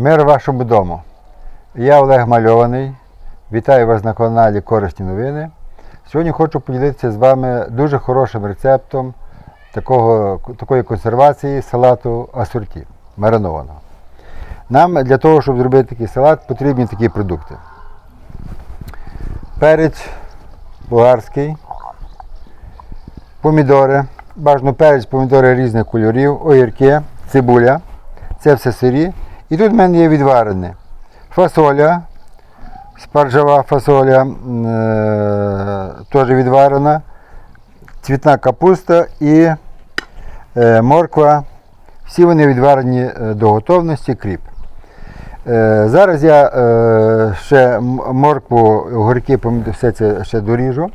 Мир вашому дому. Я Олег Мальований. Вітаю вас на каналі Корисні новини. Сьогодні хочу поділитися з вами дуже хорошим рецептом такого, такої консервації салату асорті маринованого. Нам для того, щоб зробити такий салат, потрібні такі продукти. Перець болгарський, помідори, бажано перець, помідори різних кольорів, огірки, цибуля. Це все сирі. І тут в мене є відварене. Фасоля, спаржева фасоля, е, теж відварена, цвітна капуста і е, морква. Всі вони відварені е, до готовності, кріп. Зараз я ще моркву, огірки, все це ще доріжу.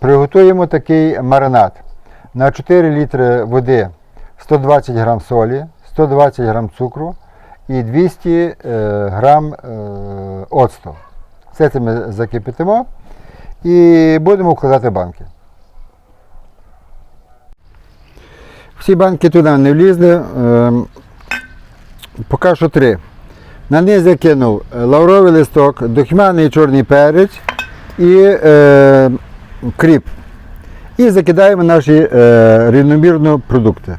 Приготуємо такий маринад. На 4 літри води 120 грам солі, 120 грам цукру і 200 е, грам е, оцту. Все це ми закипятимо і будемо вкладати банки. Всі банки туди не влізли. е, Поки що три. На низ я кинув е, лавровий листок, духмяний чорний перець і е, кріп. І закидаємо наші е, рівномірно продукти.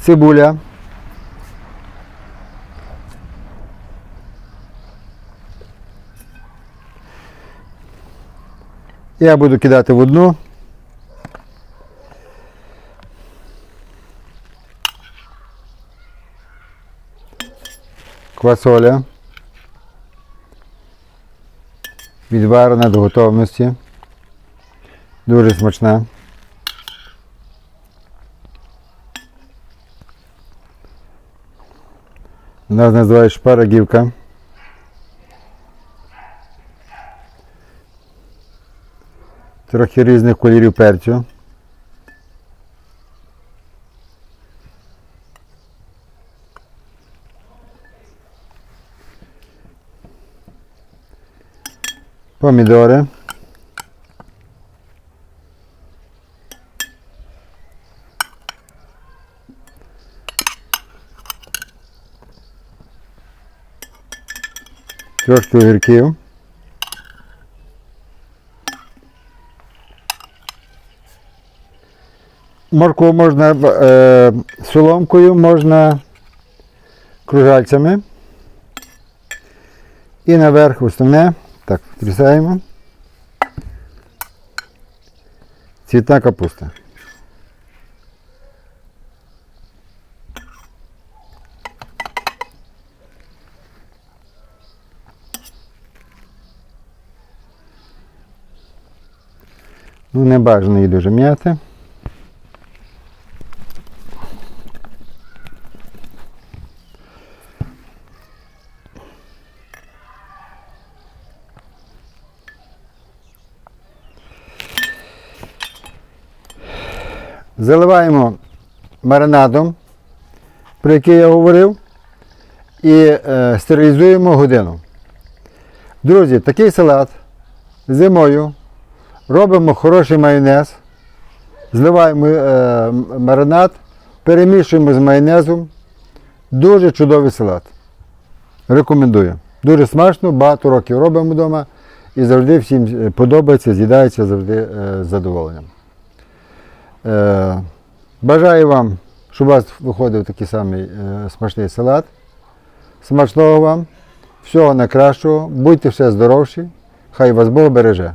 Цибуля. Я буду кидати в одну. Квасоля. Відварена до готовності. Дуже смачна. Нас називають шпарагівка. Трохи різних кольорів перцю. Помідори. Трошки огірків. Моркву можна е, соломкою, можна кружальцями. І наверх основне. Так, втрісаємо. Цвітна капуста. Ну, не бажано її дуже м'яти. Заливаємо маринадом, про який я говорив, і е, стерилізуємо годину. Друзі, такий салат зимою робимо хороший майонез, зливаємо е, маринад, перемішуємо з майонезом. Дуже чудовий салат. Рекомендую. Дуже смачно, багато років робимо вдома і завжди всім е, подобається, з'їдається завжди е, з задоволенням. Е, бажаю вам, щоб у вас виходив такий самий е, смачний салат. Смачного вам, всього найкращого, будьте все здоровші, хай вас Бог береже.